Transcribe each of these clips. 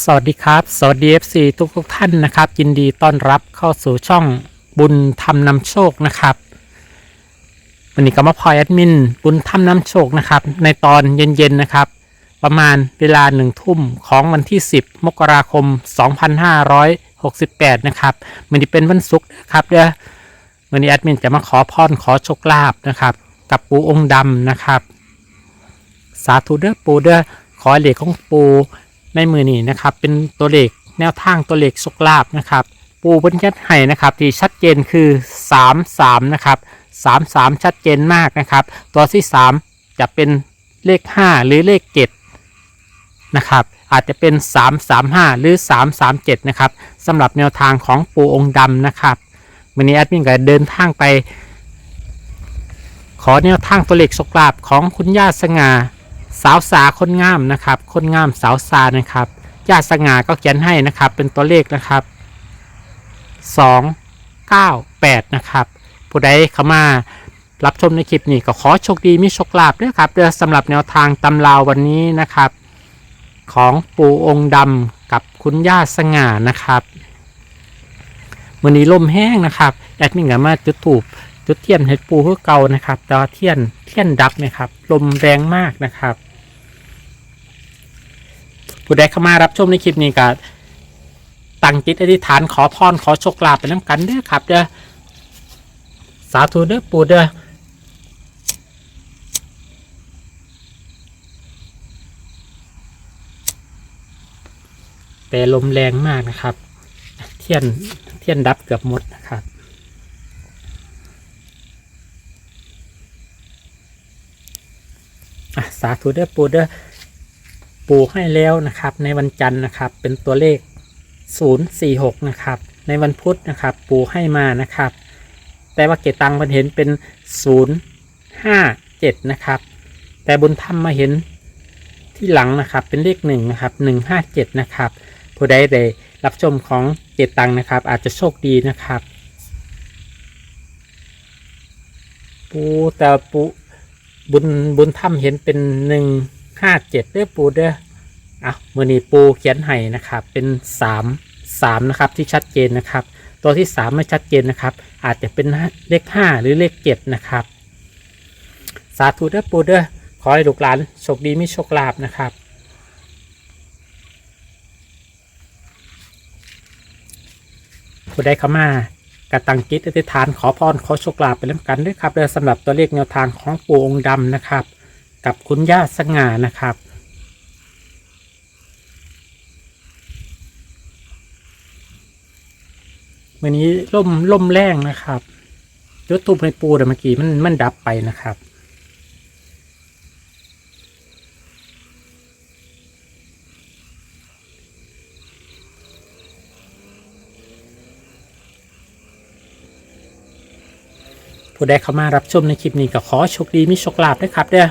สวัสดีครับ สวัสดี FC ทุกทุกท่านนะครับ ยินดีต้อนรับเข้าสู่ช่องบุญธรรมนำโชคนะครับวันนี้ก็มาพลอยแอดมิน บุญธรรมนำโชคนะครับ ในตอนเย็นๆนะครับ ประมาณเวลาหนึ่งทุ่มของวันที่ 10 มกราคม 2568 นะครับวันนี้เป็นวันศุกร์นะครับเด้อวันนี้แอดมินจะมาขอพรขอโชคลาภนะครับ กับปูองค์ดำนะครับ สาธุเด้อปูเด้อขอเหล็กของปู ในมือนี้นะครับเป็นตัวเลขแนวทางตัวเลขโชคลาภนะครับปูบนยัดให้นะครับที่ชัดเจนคือ 3 3นะครับ3 3 ชัดเจนมากนะครับ ตัวที่ 3 จะเป็นเลข 5 หรือเลข 7 นะครับ อาจจะเป็น 3 3 5 หรือ 3 3 7 นะครับสำหรับแนวทางของปูองค์ดำนะครับวันนี้แอดมินก็เดินทางไป ขอแนวทางตัวเลขโชคลาภของคุณย่าสง่า สาวสาคนงามนะครับ คนงามสาวสานะครับญาติสง่าก็เขียนให้นะครับ เป็นตัวเลขนะครับ2 9 8นะครับ ผู้ใดเข้ามารับชมในคลิปนี้ก็ขอโชคดีมีโชคลาภด้วยครับเดือสำหรับแนวทางตำราววันนี้นะครับ ของปู่องค์ดำกับคุณย่าสง่านะครับวันนี้ลมแห้งนะครับแอดมินก็มาจุดถูบจุดเทียนให้ปูเพื่อเก่านะครับแต่เทียนเทียนดับนะครับ ลมแรงมากนะครับ ผู้ใดเข้ามารับชมในคลิปนี้ก็ตั้งจิตอธิษฐานขอพรขอโชคลาภไปน้ำกันเด้อครับเด้อสาธุเด้อปูเด้อแต่ลมแรงมากนะครับ เทียนเทียนดับเกือบหมดนะครับสาธุเด้อปูเด้อ ปูให้แล้วนะครับ ในวันจันทร์นะครับ เป็นตัวเลข 046 นะครับ ในวันพุธนะครับปูให้มานะครับ แต่ว่าเกตังมันเห็นเป็น 057 นะครับ แต่บุญธรรมมาเห็นที่หลังนะครับเป็นเลขหนึ่งนะครับ157 นะครับผู้ใดได้รับชมของเกตังนะครับ อาจจะโชคดีนะครับ ปูแต่ปูบุญบุญถ้ำเห็นเป็นหนึ่ง ห้าเจ็ดเด้อปูเด้ออะมือนี้ปูเขียนให้นะครับเป็นสามสามนะครับที่ชัดเจนนะครับ ตัวที่สามไม่ชัดเจนนะครับ อาจจะเป็นเลขห้าหรือเลขเจ็ดนะครับ สาธุเด้อปูเด้อขอให้ลูกหลานโชคดีมีโชคลาภนะครับผู้ใดเข้ามากระตังกิจอธิษฐานขอพรขอโชคลาภไปแล้วกันด้วยครับเดี๋ยวสำหรับตัวเลขแนวทางของปูองค์ดำนะครับ กับคุณย่าสง่านะครับ วันนี้ล่มล่มแรงนะครับยศตุบในปูแต่เมื่อกี้มันมันดับไปนะครับผู้ใดเข้ามารับชมในคลิปนี้ก็ขอโชคดีมีโชคลาภด้วยครับเด้อ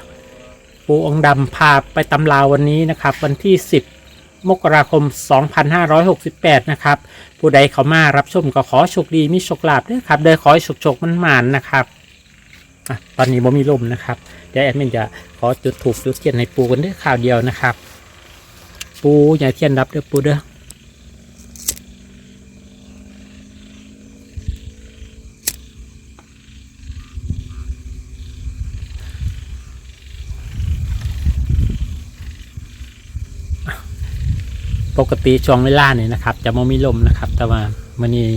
ปูองค์ดำพาไปตำราววันนี้นะครับ วันที่ 10 มกราคม 2568 นะครับ ผู้ใดเข้ามารับชมก็ขอโชคดีมีโชคลาภด้วยครับเด้อขอให้โชคๆมันหมานนะครับอะตอนนี้บ่มีลมนะครับ เดี๋ยวแอดมินจะขอจุดถูกจุดเทียนในปูกันเด้อข่าวเดียวนะครับ ปูอย่าเทียนรับเด้อปูเด้อ ปกติช่วงเวลาเนี่ยนะครับ จะไม่มีลมนะครับ แต่ว่ามันนี่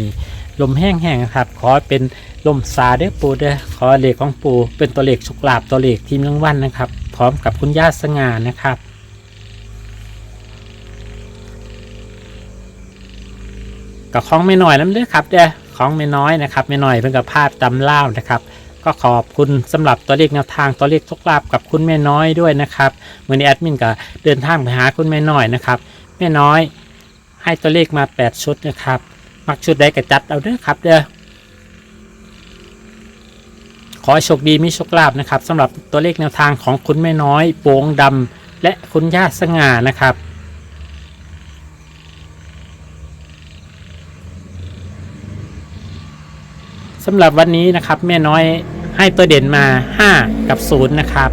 ลมแห้งๆนะครับ ขอเป็นลมซาเด้อปูเด้อขอเลขของปูเป็นตัวเลขโชคลาภตัวเลขทีมรางวัลนะครับ พร้อมกับคุณย่าสง่านะครับกับของไม่น้อยน้ำเด้อครับเด้อของไม่น้อยนะครับไม่น้อยเพิ่งกับภาพจำเล่านะครับ ก็ขอบคุณสำหรับตัวเลขแนวทางตัวเลขโชคลาภกับคุณแม่น้อยด้วยนะครับวันนี้แอดมินก็เดินทางไปหาคุณแม่น้อยนะครับ แม่น้อย ให้ตัวเลขมา 8 ชุดนะครับ มักชุดใดก็จัดเอาเด้อครับเด้อขอให้โชคดีมีโชคลาภนะครับสำหรับตัวเลขแนวทางของคุณแม่น้อยโปงดำและคุณย่าสง่านะครับสำหรับวันนี้นะครับแม่น้อยให้ตัวเด่นมา 5 กับ 0 นะครับ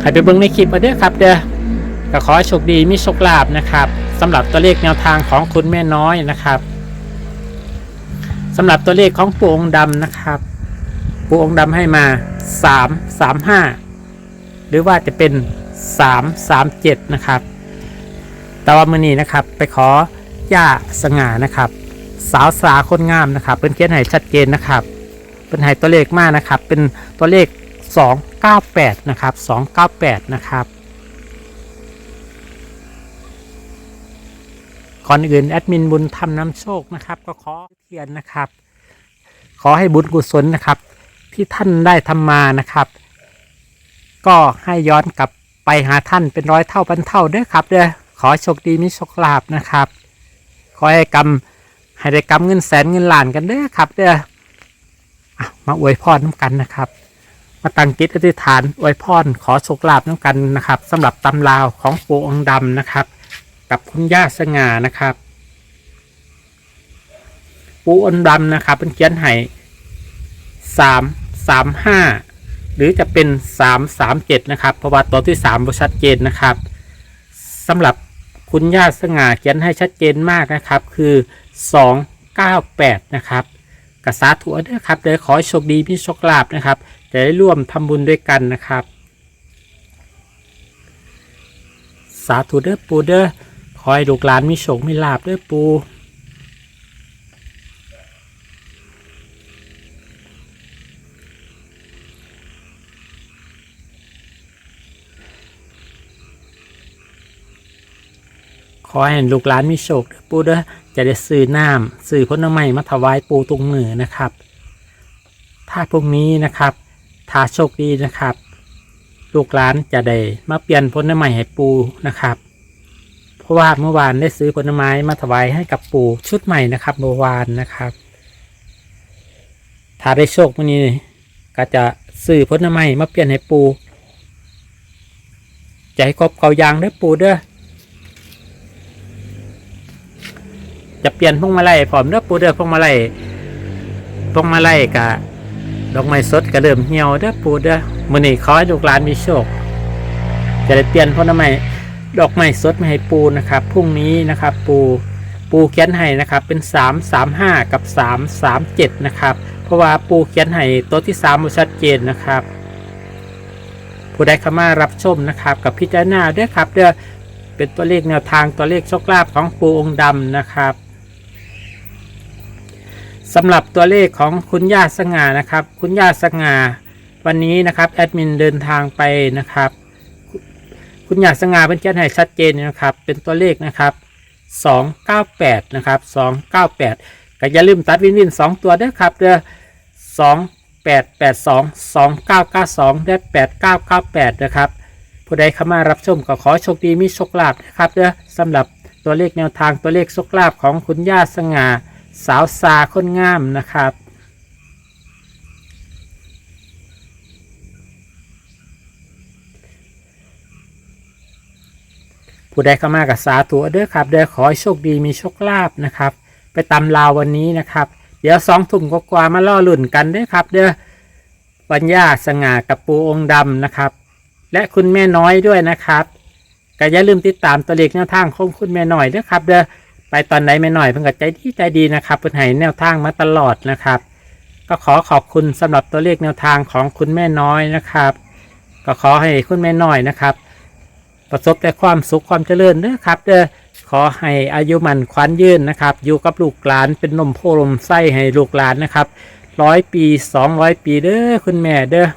ใครไปเบิ่งในคลิปมาเด้อครับเด้อ ก็ขอให้โชคดีมีโชคลาภนะครับสำหรับตัวเลขแนวทางของคุณแม่น้อยนะครับสำหรับตัวเลขของปูองค์ดำนะครับ ปูองค์ดำให้มา 3 3 5 หรือว่าจะเป็น 3 3 7 นะครับ แต่ว่ามือนี้นะครับไปขอย่าสง่านะครับ สาวสาคนงามนะครับ เป็นเขียนให้ชัดเจนนะครับ เป็นให้ตัวเลขมากนะครับ เป็นตัวเลข 298 นะครับ 298 นะครับ ก่อนอื่นแอดมินบุญทำน้ำโชคนะครับ ก็ขอเทียนนะครับ ขอให้บุญกุศลนะครับ ที่ท่านได้ทำมานะครับ ก็ให้ย้อนกลับไปหาท่านเป็นร้อยเท่าพันเท่าเด้อครับเด้อขอโชคดีมีโชคลาภนะครับ ขอให้กำให้ได้กำเงินแสนเงินล้านกันเด้อครับเด้ออมาอวยพรน้ำกันนะครับ มาตั้งจิตอธิษฐานอวยพรขอโชคลาภน้ำกันนะครับสำหรับตำราวของปู่องค์ดำนะครับ กับคุณย่าสง่านะครับปูองค์ดำนะครับเป็นเขียนให้สามสามห้าหรือจะเป็นสามสามเจ็ดนะครับเพราะว่าตัวที่สามชัดเจนนะครับสำหรับคุณย่าสง่าเขียนให้ชัดเจนมากนะครับ คือสองเก้าแปดนะครับกษาถั่วด้วยครับเลยขอโชคดีพี่โชคลาภนะครับจะได้ร่วมทำบุญด้วยกันนะครับ สาธุเด้อปูเด้อ ขอให้ลูกหลานมีโชคมีลาบด้อปูขอให้ลูกหลานมีโชคด้อปูเด้อจะได้ซื้อน้ำซื้อผลไม้มาถวายปูตรงมือนะครับ ถ้าพวกนี้นะครับถ้าโชคดีนะครับ ลูกหลานจะได้มาเปลี่ยนผลไม้ให้ปูนะครับ เพราะว่าเมื่อวานได้ซื้อผลไม้มาถวายให้กับปู่ชุดใหม่นะครับเมื่อวานนะครับ ถ้าได้โชควันนี้ก็จะซื้อผลไม้มาเปลี่ยนให้ปูจะให้ครบเขายางเด้ปู่เด้อจะเปลี่ยนพวงมาลัยพร้อมเด้อปูเด้อพวงมาลัยพวงมาลัยกะดอกไม้สดก็เริ่มเหี่ยวเด้อปูเด้อมื้อนี้ขอให้ลูกหลานมีโชค จะได้เปลี่ยนผลไม้ ดอกไม้สดมาให้ปูนะครับพรุ่งนี้นะครับปูปูเขียนให้นะครับเป็น 3 3 5 กับ 3 3 7 นะครับ เพราะว่าปูเขียนให้ตัวที่3บ่ชัดเจนนะครับ ผู้ใดเข้ามารับชมนะครับกับพิจารณาด้วยครับเด้อเป็นตัวเลขแนวทางตัวเลขโชคลาภของปูองค์ดำนะครับสำหรับตัวเลขของคุณย่าสง่านะครับ คุณย่าสง่า วันนี้นะครับแอดมินเดินทางไปนะครับ คุณย่าสง่าเป็นแจ้งให้ชัดเจนนะครับ เป็นตัวเลขนะครับ 298 นะครับ 298 ก็อย่าลืมตัดวินวิน 2 ตัวด้วยครับเด้อ2882 2992 และ8998 นะครับ ผู้ใดเข้ามารับชมก็ขอโชคดีมีโชคลาภนะครับเด้อสำหรับตัวเลขแนวทางตัวเลขโชคลาภของคุณย่าสง่า สาวซาคนงามนะครับ ผู้ใดเข้ามากับสาธุเด้อครับเด้อขอให้โชคดีมีโชคลาภนะครับ ไปตำลาววันนี้นะครับ เดี๋ยวสองทุ่มกว่ามาล่อลุ่นกันเด้อครับ เด้อปัญญาสง่ากับปูองค์ดำนะครับ และคุณแม่น้อยด้วยนะครับก็อย่าลืมติดตามตัวเลขแนวทางของคุณแม่น้อยด้วยครับ เด้อไปตอนไหนแม่น้อยเพิ่งก็ใจดีใจดีนะครับเพิ่นให้แนวทางมาตลอดนะครับ ก็ขอขอบคุณสำหรับตัวเลขแนวทางของคุณแม่น้อยนะครับ ก็ขอให้คุณแม่น้อยนะครับ ประสบแต่ความสุขความเจริญเด้อครับเด้อขอให้อายุมันขวัญยืนนะครับ อยู่กับลูกหลานเป็นนมโพลมไส้ให้ลูกหลานนะครับร้อยปีสองร้อยปีเด้อคุณแม่เด้อ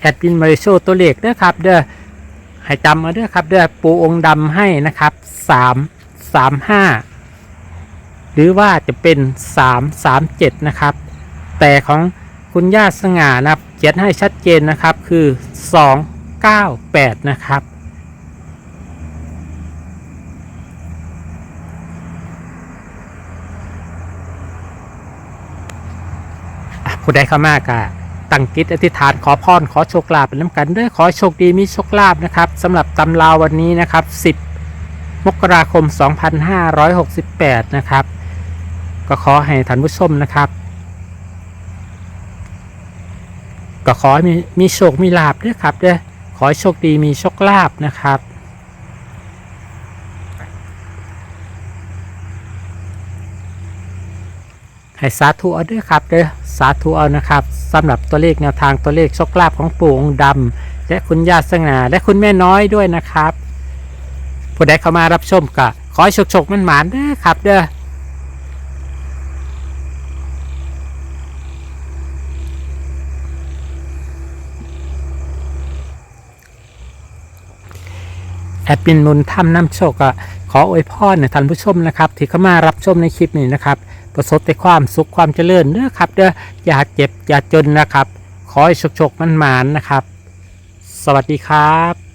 แอดมินมาริโชตัวเลขเด้อครับเด้อให้จำมาเด้อครับเด้อปูองค์ดำให้นะครับสามสามห้า รือว่าจะเป็นสามสามเจ็ดนะครับ แต่ของคุณย่าสง่านะครับเขียนให้ชัดเจนนะครับคือสองเก้าแปดนะครับอะผู้ใดเข้ามากะตั้งจิตอธิษฐานขอพรขอโชคลาภเป็นน้ำกันเด้อขอโชคดีมีโชคลาภนะครับสำหรับตำราวันนี้นะครับ 10 มกราคม 2568 นะครับ ก็ขอให้ท่านผู้ชมนะครับ ก็ขอให้มีมีโชคมีลาบด้วยครับเด้อขอให้โชคดีมีโชคลาภนะครับ ให้สาธุเอาด้วยครับเด้อสาธุเอานะครับสำหรับตัวเลขแนวทางตัวเลขโชคลาภของปู่องค์ดำและคุณย่าสง่าและคุณแม่น้อยด้วยนะครับผู้ใดเข้ามารับชมก็ขอให้โชคโชคมันหมานเด้อครับเด้อ อดมินมุนทำน้ำโชคก็ขออวยพรเนี่ยท่านผู้ชมนะครับ ที่เข้ามารับชมในคลิปนี้นะครับ ประสบแต่ความสุขความเจริญเด้อครับเด้ออย่าเจ็บอย่าจนนะครับ ขอให้โชคๆมันหมานนะครับ สวัสดีครับ